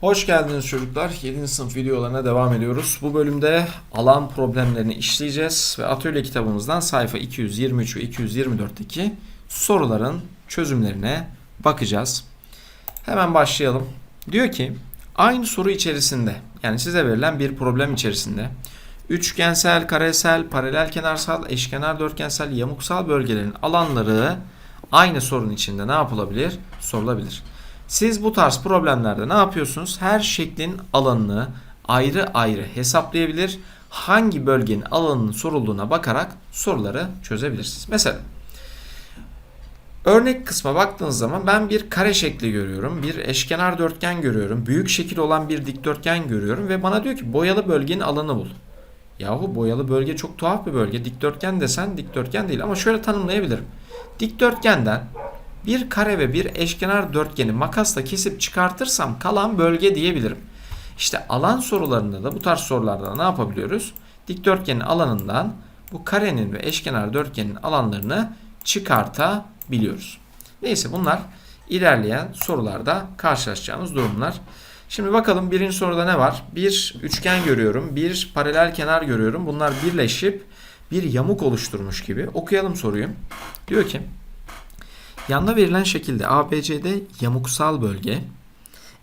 Hoş geldiniz çocuklar. 7. sınıf videolarına devam ediyoruz. Bu bölümde alan problemlerini işleyeceğiz ve atölye kitabımızdan sayfa 223 ve 224'teki soruların çözümlerine bakacağız. Hemen başlayalım. Diyor ki aynı soru içerisinde yani size verilen bir problem içerisinde üçgensel, karesel, paralel kenarsal, eşkenar dörtgensel, yamuksal bölgelerin alanları aynı sorun içinde ne yapılabilir? Sorulabilir. Siz bu tarz problemlerde ne yapıyorsunuz? Her şeklin alanını ayrı ayrı hesaplayabilir. Hangi bölgenin alanının sorulduğuna bakarak soruları çözebilirsiniz. Mesela örnek kısma baktığınız zaman ben bir kare şekli görüyorum. Bir eşkenar dörtgen görüyorum. Büyük şekil olan bir dikdörtgen görüyorum ve bana diyor ki boyalı bölgenin alanı bul. Yahu boyalı bölge çok tuhaf bir bölge. Dikdörtgen desen dikdörtgen değil ama şöyle tanımlayabilirim. Dikdörtgenden bir kare ve bir eşkenar dörtgeni makasla kesip çıkartırsam kalan bölge diyebilirim. İşte alan sorularında da bu tarz sorularda da ne yapabiliyoruz? Dikdörtgenin alanından bu karenin ve eşkenar dörtgenin alanlarını çıkartabiliyoruz. Neyse bunlar ilerleyen sorularda karşılaşacağımız durumlar. Şimdi bakalım birinci soruda ne var? Bir üçgen görüyorum, bir paralel kenar görüyorum. Bunlar birleşip bir yamuk oluşturmuş gibi. Okuyalım soruyu. Diyor ki Yanda verilen şekilde ABCD yamuksal bölge,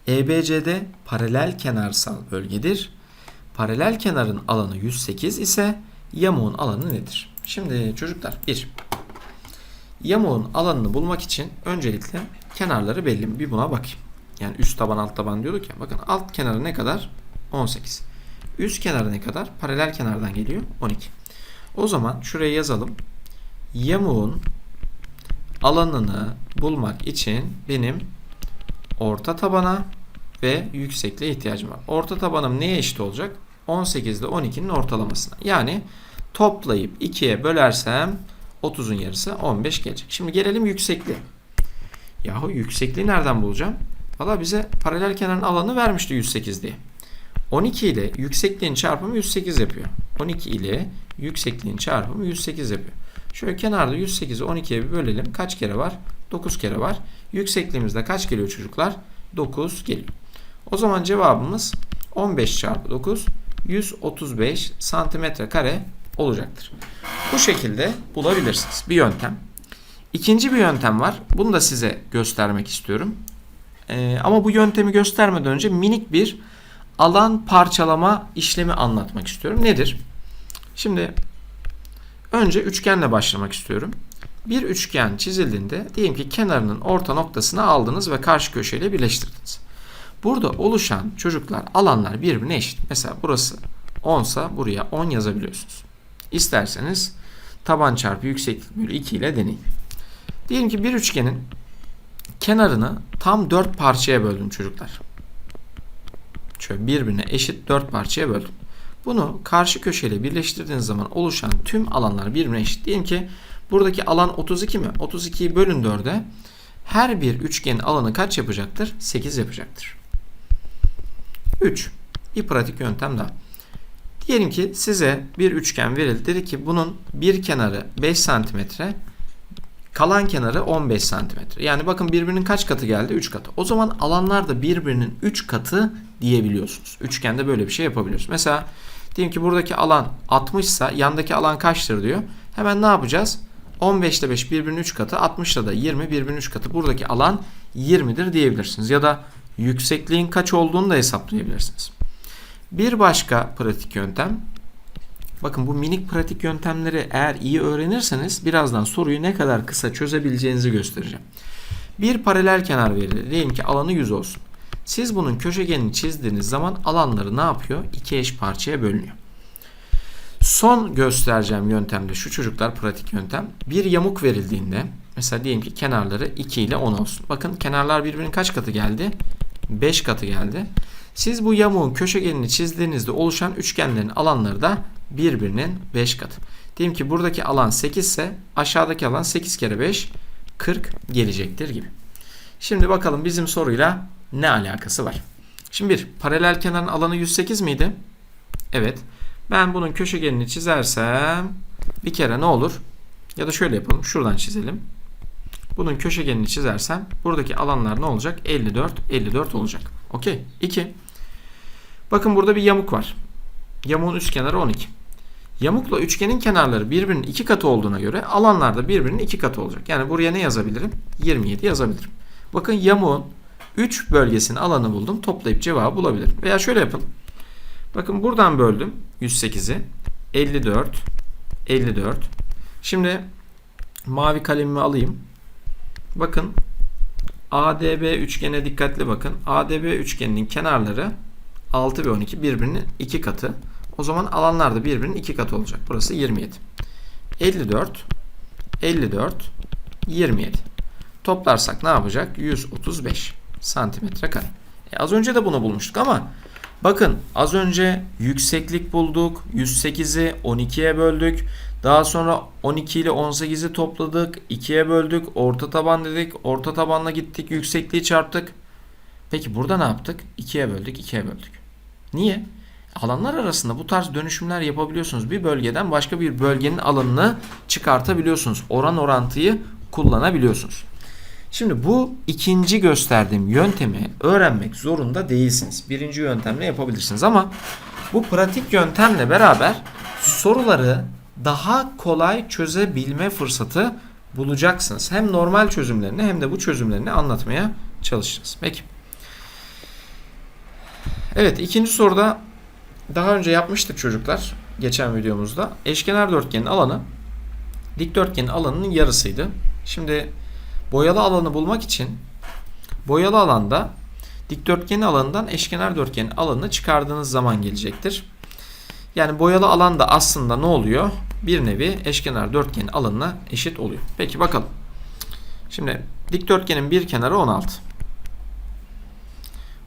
EBCD paralel kenarsal bölgedir. Paralel kenarın alanı 108 ise yamuğun alanı nedir? Şimdi çocuklar 1. Yamuğun alanını bulmak için öncelikle kenarları belli? Bir buna bakayım. Yani üst taban alt taban diyorduk ya. Bakın alt kenarı ne kadar? 18. Üst kenarı ne kadar? Paralel kenardan geliyor. 12. O zaman şuraya yazalım. Yamuğun alanını bulmak için benim orta tabana ve yüksekliğe ihtiyacım var. Orta tabanım neye eşit olacak? 18 ile 12'nin ortalamasına. Yani toplayıp 2'ye bölersem 30'un yarısı 15 gelecek. Şimdi gelelim yüksekliğe. Yahu yüksekliği nereden bulacağım? Valla bize paralel kenarın alanı vermişti 108 diye. 12 ile yüksekliğin çarpımı 108 yapıyor. 12 ile yüksekliğin çarpımı 108 yapıyor. Şöyle kenarda 108'i 12'ye bir bölelim. Kaç kere var? 9 kere var. Yüksekliğimizde kaç geliyor çocuklar? 9 geliyor. O zaman cevabımız 15 çarpı 9 135 santimetre kare olacaktır. Bu şekilde bulabilirsiniz. Bir yöntem. İkinci bir yöntem var. Bunu da size göstermek istiyorum. Ee, ama bu yöntemi göstermeden önce minik bir alan parçalama işlemi anlatmak istiyorum. Nedir? Şimdi Önce üçgenle başlamak istiyorum. Bir üçgen çizildiğinde diyelim ki kenarının orta noktasını aldınız ve karşı köşeyle birleştirdiniz. Burada oluşan çocuklar alanlar birbirine eşit. Mesela burası 10 sa buraya 10 yazabiliyorsunuz. İsterseniz taban çarpı yükseklik bölü 2 ile deneyin. Diyelim ki bir üçgenin kenarını tam 4 parçaya böldüm çocuklar. Şöyle birbirine eşit 4 parçaya böldüm. Bunu karşı köşeyle birleştirdiğiniz zaman oluşan tüm alanlar birbirine eşit. Diyelim ki buradaki alan 32 mi? 32'yi bölün 4'e. Her bir üçgenin alanı kaç yapacaktır? 8 yapacaktır. 3. Bir pratik yöntem daha. Diyelim ki size bir üçgen verildi. Dedi ki bunun bir kenarı 5 santimetre, kalan kenarı 15 santimetre. Yani bakın birbirinin kaç katı geldi? 3 katı. O zaman alanlar da birbirinin 3 katı diyebiliyorsunuz. Üçgende böyle bir şey yapabiliyorsunuz. Mesela Diyelim ki buradaki alan 60 ise yandaki alan kaçtır diyor. Hemen ne yapacağız? 15 ile 5 birbirinin 3 katı 60 ile de 20 birbirinin 3 katı. Buradaki alan 20'dir diyebilirsiniz. Ya da yüksekliğin kaç olduğunu da hesaplayabilirsiniz. Bir başka pratik yöntem. Bakın bu minik pratik yöntemleri eğer iyi öğrenirseniz birazdan soruyu ne kadar kısa çözebileceğinizi göstereceğim. Bir paralel kenar verilir. Diyelim ki alanı 100 olsun. Siz bunun köşegenini çizdiğiniz zaman alanları ne yapıyor? İki eş parçaya bölünüyor. Son göstereceğim yöntemde şu çocuklar pratik yöntem. Bir yamuk verildiğinde mesela diyelim ki kenarları 2 ile 10 olsun. Bakın kenarlar birbirinin kaç katı geldi? 5 katı geldi. Siz bu yamuğun köşegenini çizdiğinizde oluşan üçgenlerin alanları da birbirinin 5 katı. Diyelim ki buradaki alan 8 ise aşağıdaki alan 8 kere 5 40 gelecektir gibi. Şimdi bakalım bizim soruyla ne alakası var? Şimdi bir paralel kenarın alanı 108 miydi? Evet. Ben bunun köşegenini çizersem bir kere ne olur? Ya da şöyle yapalım. Şuradan çizelim. Bunun köşegenini çizersem buradaki alanlar ne olacak? 54, 54 olacak. Okey. 2. Bakın burada bir yamuk var. Yamuğun üst kenarı 12. Yamukla üçgenin kenarları birbirinin iki katı olduğuna göre alanlar da birbirinin iki katı olacak. Yani buraya ne yazabilirim? 27 yazabilirim. Bakın yamuğun 3 bölgesinin alanı buldum. Toplayıp cevabı bulabilirim. Veya şöyle yapın. Bakın buradan böldüm 108'i. 54, 54. Şimdi mavi kalemimi alayım. Bakın ADB üçgene dikkatli bakın. ADB üçgeninin kenarları 6 ve 12 birbirinin iki katı. O zaman alanlar da birbirinin iki katı olacak. Burası 27. 54, 54, 27. Toplarsak ne yapacak? 135 santimetre kare. E az önce de bunu bulmuştuk ama bakın az önce yükseklik bulduk. 108'i 12'ye böldük. Daha sonra 12 ile 18'i topladık. 2'ye böldük. Orta taban dedik. Orta tabanla gittik. Yüksekliği çarptık. Peki burada ne yaptık? 2'ye böldük. 2'ye böldük. Niye? Alanlar arasında bu tarz dönüşümler yapabiliyorsunuz. Bir bölgeden başka bir bölgenin alanını çıkartabiliyorsunuz. Oran orantıyı kullanabiliyorsunuz. Şimdi bu ikinci gösterdiğim yöntemi öğrenmek zorunda değilsiniz. Birinci yöntemle yapabilirsiniz ama bu pratik yöntemle beraber soruları daha kolay çözebilme fırsatı bulacaksınız. Hem normal çözümlerini hem de bu çözümlerini anlatmaya çalışacağız. Peki. Evet ikinci soruda daha önce yapmıştık çocuklar geçen videomuzda. Eşkenar dörtgenin alanı dikdörtgenin alanının yarısıydı. Şimdi boyalı alanı bulmak için boyalı alanda dikdörtgenin alanından eşkenar dörtgenin alanını çıkardığınız zaman gelecektir. Yani boyalı alan da aslında ne oluyor? Bir nevi eşkenar dörtgenin alanına eşit oluyor. Peki bakalım. Şimdi dikdörtgenin bir kenarı 16.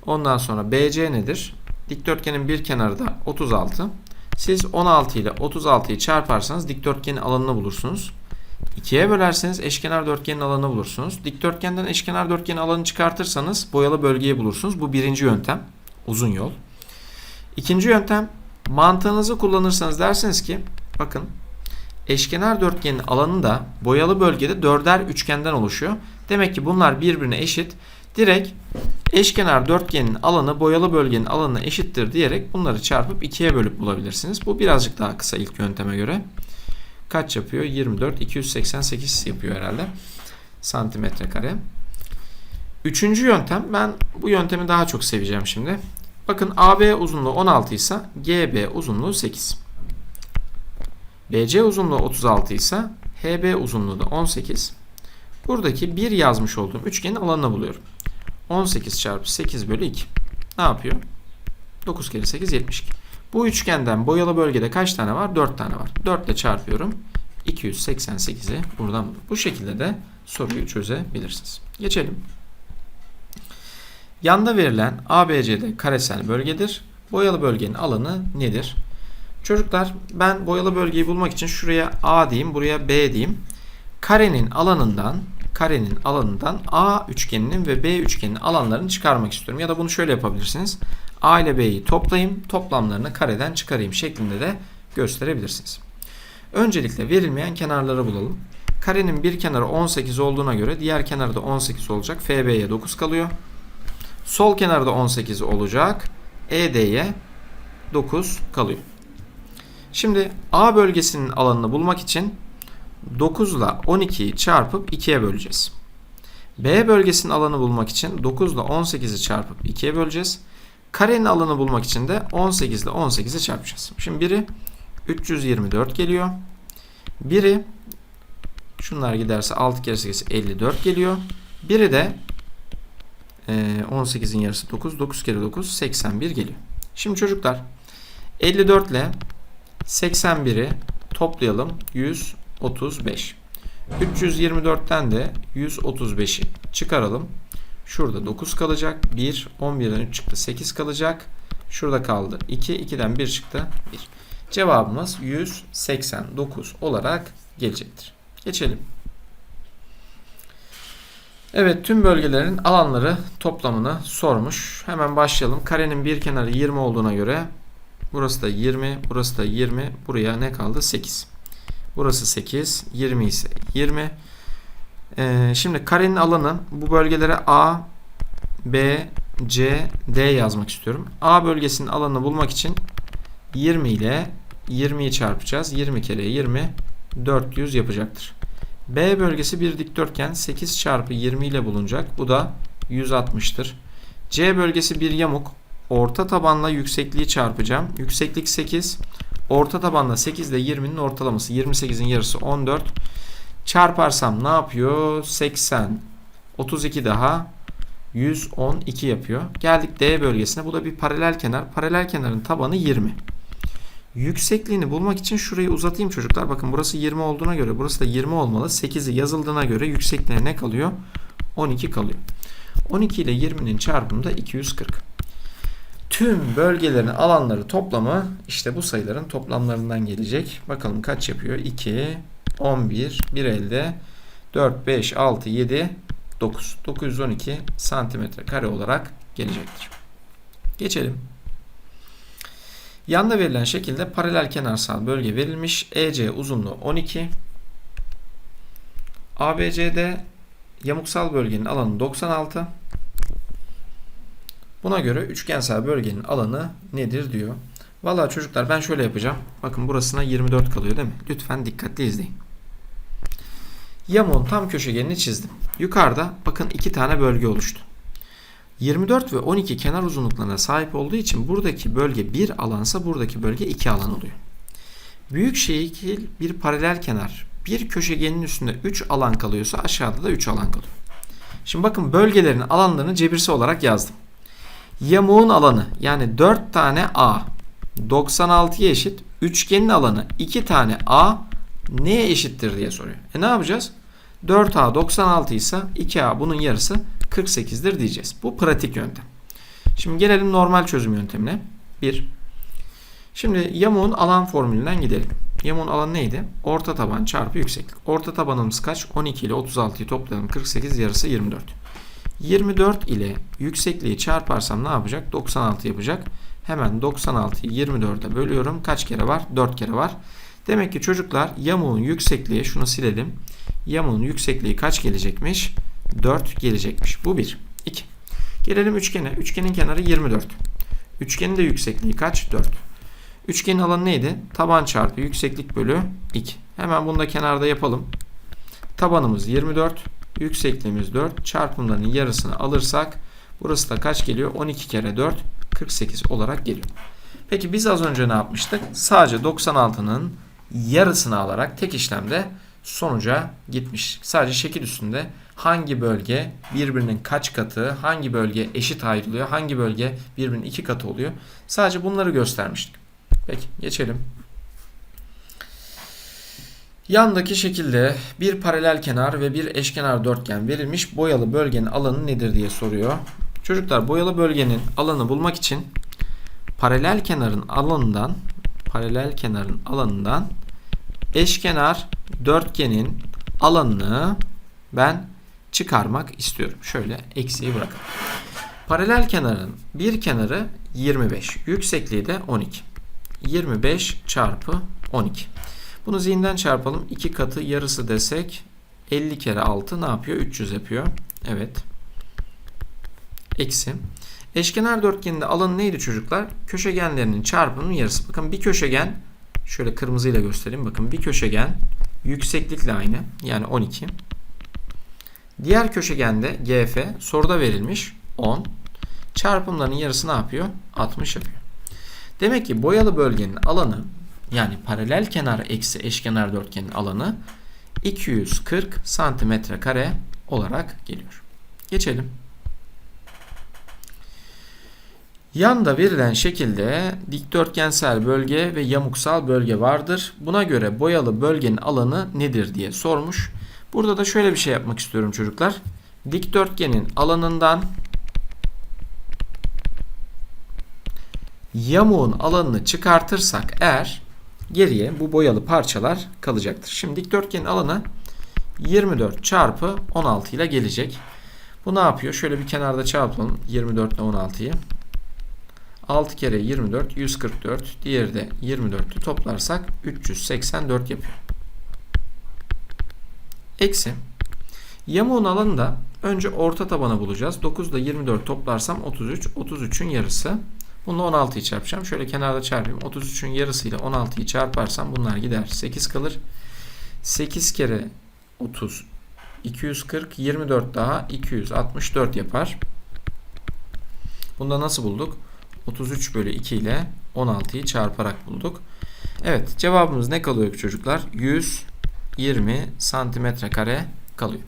Ondan sonra BC nedir? Dikdörtgenin bir kenarı da 36. Siz 16 ile 36'yı çarparsanız dikdörtgenin alanını bulursunuz. 2'ye bölerseniz eşkenar dörtgenin alanını bulursunuz. Dikdörtgenden eşkenar dörtgenin alanını çıkartırsanız boyalı bölgeyi bulursunuz. Bu birinci yöntem. Uzun yol. İkinci yöntem mantığınızı kullanırsanız dersiniz ki bakın eşkenar dörtgenin alanı da boyalı bölgede dörder üçgenden oluşuyor. Demek ki bunlar birbirine eşit. Direkt eşkenar dörtgenin alanı boyalı bölgenin alanına eşittir diyerek bunları çarpıp ikiye bölüp bulabilirsiniz. Bu birazcık daha kısa ilk yönteme göre. Kaç yapıyor? 24, 288 yapıyor herhalde. Santimetre kare. Üçüncü yöntem. Ben bu yöntemi daha çok seveceğim şimdi. Bakın AB uzunluğu 16 ise GB uzunluğu 8. BC uzunluğu 36 ise HB uzunluğu da 18. Buradaki 1 yazmış olduğum üçgenin alanını buluyorum. 18 çarpı 8 bölü 2. Ne yapıyor? 9 kere 8 72. Bu üçgenden boyalı bölgede kaç tane var? 4 tane var. 4 ile çarpıyorum. 288'i buradan buluyorum. Bu şekilde de soruyu çözebilirsiniz. Geçelim. Yanda verilen ABCD karesel bölgedir. Boyalı bölgenin alanı nedir? Çocuklar ben boyalı bölgeyi bulmak için şuraya A diyeyim, buraya B diyeyim. Karenin alanından karenin alanından A üçgeninin ve B üçgeninin alanlarını çıkarmak istiyorum. Ya da bunu şöyle yapabilirsiniz. A ile B'yi toplayayım, toplamlarını kareden çıkarayım şeklinde de gösterebilirsiniz. Öncelikle verilmeyen kenarları bulalım. Karenin bir kenarı 18 olduğuna göre diğer kenarı da 18 olacak. FB'ye 9 kalıyor. Sol kenarda 18 olacak. ED'ye 9 kalıyor. Şimdi A bölgesinin alanını bulmak için 9 ile 12'yi çarpıp 2'ye böleceğiz. B bölgesinin alanı bulmak için 9 ile 18'i çarpıp 2'ye böleceğiz. Karenin alanı bulmak için de 18 ile 18'i çarpacağız. Şimdi biri 324 geliyor. Biri şunlar giderse 6 kere 8 54 geliyor. Biri de 18'in yarısı 9. 9 kere 9 81 geliyor. Şimdi çocuklar 54 ile 81'i toplayalım. 135. 324'ten de 135'i çıkaralım. Şurada 9 kalacak. 1. 11'den 3 çıktı. 8 kalacak. Şurada kaldı. 2. 2'den 1 çıktı. 1. Cevabımız 189 olarak gelecektir. Geçelim. Evet tüm bölgelerin alanları toplamını sormuş. Hemen başlayalım. Karenin bir kenarı 20 olduğuna göre burası da 20, burası da 20. Buraya ne kaldı? 8. Burası 8, 20 ise 20. Ee, şimdi karenin alanı bu bölgelere A, B, C, D yazmak istiyorum. A bölgesinin alanını bulmak için 20 ile 20'yi çarpacağız. 20 kere 20 400 yapacaktır. B bölgesi bir dikdörtgen 8 çarpı 20 ile bulunacak. Bu da 160'tır. C bölgesi bir yamuk. Orta tabanla yüksekliği çarpacağım. Yükseklik 8. Orta tabanla 8 ile 20'nin ortalaması. 28'in yarısı 14. Çarparsam ne yapıyor? 80. 32 daha 112 yapıyor. Geldik D bölgesine. Bu da bir paralel kenar. Paralel kenarın tabanı 20. Yüksekliğini bulmak için şurayı uzatayım çocuklar. Bakın burası 20 olduğuna göre burası da 20 olmalı. 8'i yazıldığına göre yüksekliğine ne kalıyor? 12 kalıyor. 12 ile 20'nin çarpımı da 240. Tüm bölgelerin alanları toplamı işte bu sayıların toplamlarından gelecek. Bakalım kaç yapıyor? 2, 11, 1 elde 4, 5, 6, 7, 9. 912 santimetre kare olarak gelecektir. Geçelim. Yanda verilen şekilde paralel kenarsal bölge verilmiş. EC uzunluğu 12. ABCD yamuksal bölgenin alanı 96. Buna göre üçgensel bölgenin alanı nedir diyor. Vallahi çocuklar ben şöyle yapacağım. Bakın burasına 24 kalıyor değil mi? Lütfen dikkatli izleyin. Yamuğun tam köşegenini çizdim. Yukarıda bakın iki tane bölge oluştu. 24 ve 12 kenar uzunluklarına sahip olduğu için buradaki bölge bir alansa buradaki bölge iki alan oluyor. Büyük şekil bir paralel kenar bir köşegenin üstünde 3 alan kalıyorsa aşağıda da 3 alan kalıyor. Şimdi bakın bölgelerin alanlarını cebirsi olarak yazdım. Yamuğun alanı yani 4 tane A 96'ya eşit. Üçgenin alanı 2 tane A neye eşittir diye soruyor. E ne yapacağız? 4A 96 ise 2A bunun yarısı 48'dir diyeceğiz. Bu pratik yöntem. Şimdi gelelim normal çözüm yöntemine. 1. Şimdi yamuğun alan formülünden gidelim. Yamuğun alanı neydi? Orta taban çarpı yükseklik. Orta tabanımız kaç? 12 ile 36'yı toplayalım. 48 yarısı 24. 24 ile yüksekliği çarparsam ne yapacak? 96 yapacak. Hemen 96'yı 24'e bölüyorum. Kaç kere var? 4 kere var. Demek ki çocuklar yamuğun yüksekliği şunu silelim. Yamuğun yüksekliği kaç gelecekmiş? 4 gelecekmiş. Bu 1. 2. Gelelim üçgene. Üçgenin kenarı 24. Üçgenin de yüksekliği kaç? 4. Üçgenin alanı neydi? Taban çarpı yükseklik bölü 2. Hemen bunu da kenarda yapalım. Tabanımız 24. Yüksekliğimiz 4. Çarpımların yarısını alırsak burası da kaç geliyor? 12 kere 4 48 olarak geliyor. Peki biz az önce ne yapmıştık? Sadece 96'nın yarısını alarak tek işlemde sonuca gitmiş. Sadece şekil üstünde hangi bölge birbirinin kaç katı, hangi bölge eşit ayrılıyor, hangi bölge birbirinin iki katı oluyor. Sadece bunları göstermiştik. Peki geçelim. Yandaki şekilde bir paralel kenar ve bir eşkenar dörtgen verilmiş. Boyalı bölgenin alanı nedir diye soruyor. Çocuklar boyalı bölgenin alanı bulmak için paralel kenarın alanından paralel kenarın alanından eşkenar dörtgenin alanını ben çıkarmak istiyorum. Şöyle eksiği bırakalım. Paralel kenarın bir kenarı 25. Yüksekliği de 12. 25 çarpı 12. Bunu zihinden çarpalım. 2 katı yarısı desek 50 kere 6 ne yapıyor? 300 yapıyor. Evet. Eksi. Eşkenar dörtgeninde alanı neydi çocuklar? Köşegenlerinin çarpımının yarısı. Bakın bir köşegen şöyle kırmızıyla göstereyim. Bakın bir köşegen yükseklikle aynı. Yani 12. Diğer köşegende GF soruda verilmiş 10. Çarpımların yarısı ne yapıyor? 60 yapıyor. Demek ki boyalı bölgenin alanı yani paralel kenar eksi eşkenar dörtgenin alanı 240 santimetre kare olarak geliyor. Geçelim. Yanda verilen şekilde dikdörtgensel bölge ve yamuksal bölge vardır. Buna göre boyalı bölgenin alanı nedir diye sormuş. Burada da şöyle bir şey yapmak istiyorum çocuklar. Dikdörtgenin alanından yamuğun alanını çıkartırsak eğer geriye bu boyalı parçalar kalacaktır. Şimdi dikdörtgenin alanı 24 çarpı 16 ile gelecek. Bu ne yapıyor? Şöyle bir kenarda çarpalım 24 ile 16'yı. 6 kere 24 144. Diğeri de 24'ü toplarsak 384 yapıyor. Eksi. Yamuğun alanı da önce orta tabanı bulacağız. 9 ile 24 toplarsam 33. 33'ün yarısı. Bunu 16'yı çarpacağım. Şöyle kenarda çarpayım. 33'ün yarısıyla 16'yı çarparsam bunlar gider. 8 kalır. 8 kere 30 240 24 daha 264 yapar. Bunda nasıl bulduk? 33 bölü 2 ile 16'yı çarparak bulduk. Evet cevabımız ne kalıyor çocuklar? 120 santimetre kare kalıyor.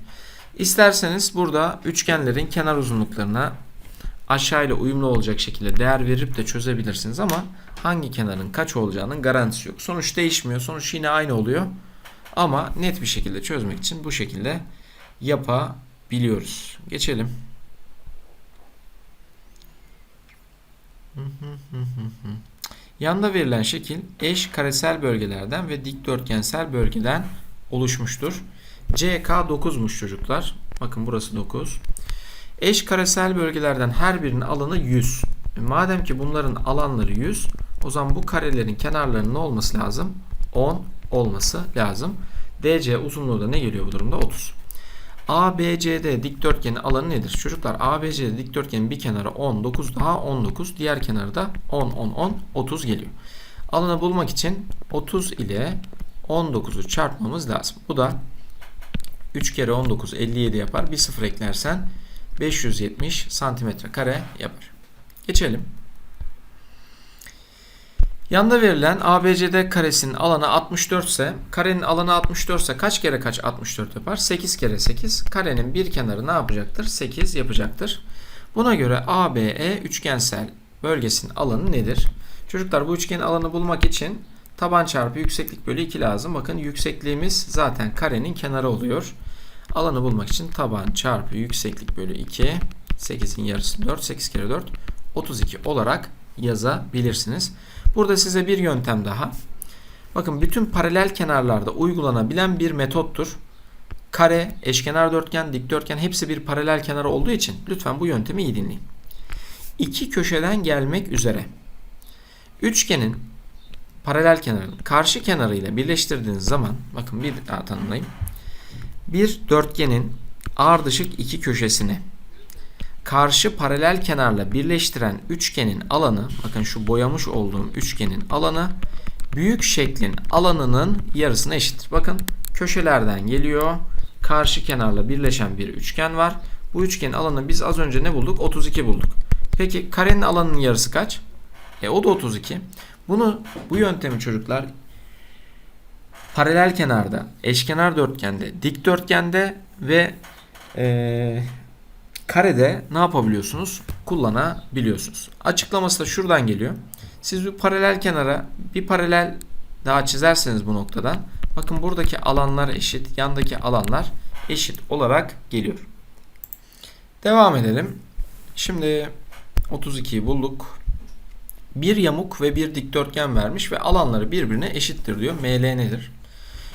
İsterseniz burada üçgenlerin kenar uzunluklarına aşağıyla uyumlu olacak şekilde değer verip de çözebilirsiniz ama hangi kenarın kaç olacağının garantisi yok. Sonuç değişmiyor. Sonuç yine aynı oluyor. Ama net bir şekilde çözmek için bu şekilde yapabiliyoruz. Geçelim. Yanda verilen şekil eş karesel bölgelerden ve dikdörtgensel bölgeden oluşmuştur. CK 9'muş çocuklar. Bakın burası 9. Eş karesel bölgelerden her birinin alanı 100. E, Madem ki bunların alanları 100, o zaman bu karelerin kenarlarının ne olması lazım? 10 olması lazım. DC uzunluğu da ne geliyor bu durumda? 30. ABCD dikdörtgenin alanı nedir? Çocuklar ABCD dikdörtgenin bir kenarı 10, 9 daha 19, diğer kenarı da 10, 10, 10, 30 geliyor. Alanı bulmak için 30 ile 19'u çarpmamız lazım. Bu da 3 kere 19 57 yapar. Bir sıfır eklersen 570 santimetre kare yapar. Geçelim. Yanda verilen ABCD karesinin alanı 64 ise karenin alanı 64 ise kaç kere kaç 64 yapar? 8 kere 8. Karenin bir kenarı ne yapacaktır? 8 yapacaktır. Buna göre ABE üçgensel bölgesinin alanı nedir? Çocuklar bu üçgenin alanı bulmak için taban çarpı yükseklik bölü 2 lazım. Bakın yüksekliğimiz zaten karenin kenarı oluyor. Alanı bulmak için taban çarpı yükseklik bölü 2 8'in yarısı 4 8 kere 4 32 olarak yazabilirsiniz. Burada size bir yöntem daha. Bakın bütün paralel kenarlarda uygulanabilen bir metottur. Kare, eşkenar dörtgen, dikdörtgen hepsi bir paralel kenar olduğu için lütfen bu yöntemi iyi dinleyin. İki köşeden gelmek üzere üçgenin paralel kenarını karşı kenarıyla birleştirdiğiniz zaman bakın bir daha tanımlayayım. Bir dörtgenin ardışık iki köşesini karşı paralel kenarla birleştiren üçgenin alanı bakın şu boyamış olduğum üçgenin alanı büyük şeklin alanının yarısına eşittir. Bakın köşelerden geliyor. Karşı kenarla birleşen bir üçgen var. Bu üçgenin alanı biz az önce ne bulduk? 32 bulduk. Peki karenin alanının yarısı kaç? E o da 32. Bunu bu yöntemi çocuklar paralel kenarda, eşkenar dörtgende, dikdörtgende ve ee, karede ne yapabiliyorsunuz? Kullanabiliyorsunuz. Açıklaması da şuradan geliyor. Siz bir paralel kenara bir paralel daha çizerseniz bu noktadan bakın buradaki alanlar eşit, yandaki alanlar eşit olarak geliyor. Devam edelim. Şimdi 32'yi bulduk. Bir yamuk ve bir dikdörtgen vermiş ve alanları birbirine eşittir diyor. ML nedir?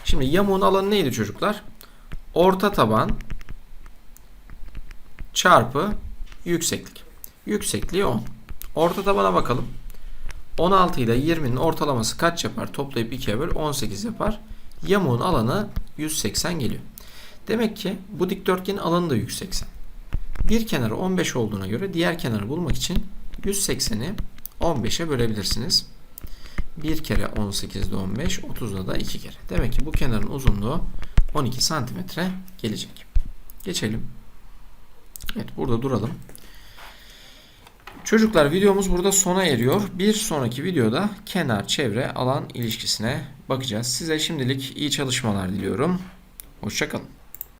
Şimdi yamuğun alanı neydi çocuklar? Orta taban çarpı yükseklik. Yüksekliği 10. Orta tabana bakalım. 16 ile 20'nin ortalaması kaç yapar? Toplayıp 2'ye böl 18 yapar. Yamuğun alanı 180 geliyor. Demek ki bu dikdörtgenin alanı da 180. Bir kenarı 15 olduğuna göre diğer kenarı bulmak için 180'i 15'e bölebilirsiniz. 1 kere 18 de 15, 30'da da 2 kere. Demek ki bu kenarın uzunluğu 12 santimetre gelecek. Geçelim. Evet burada duralım. Çocuklar videomuz burada sona eriyor. Bir sonraki videoda kenar çevre alan ilişkisine bakacağız. Size şimdilik iyi çalışmalar diliyorum. Hoşçakalın.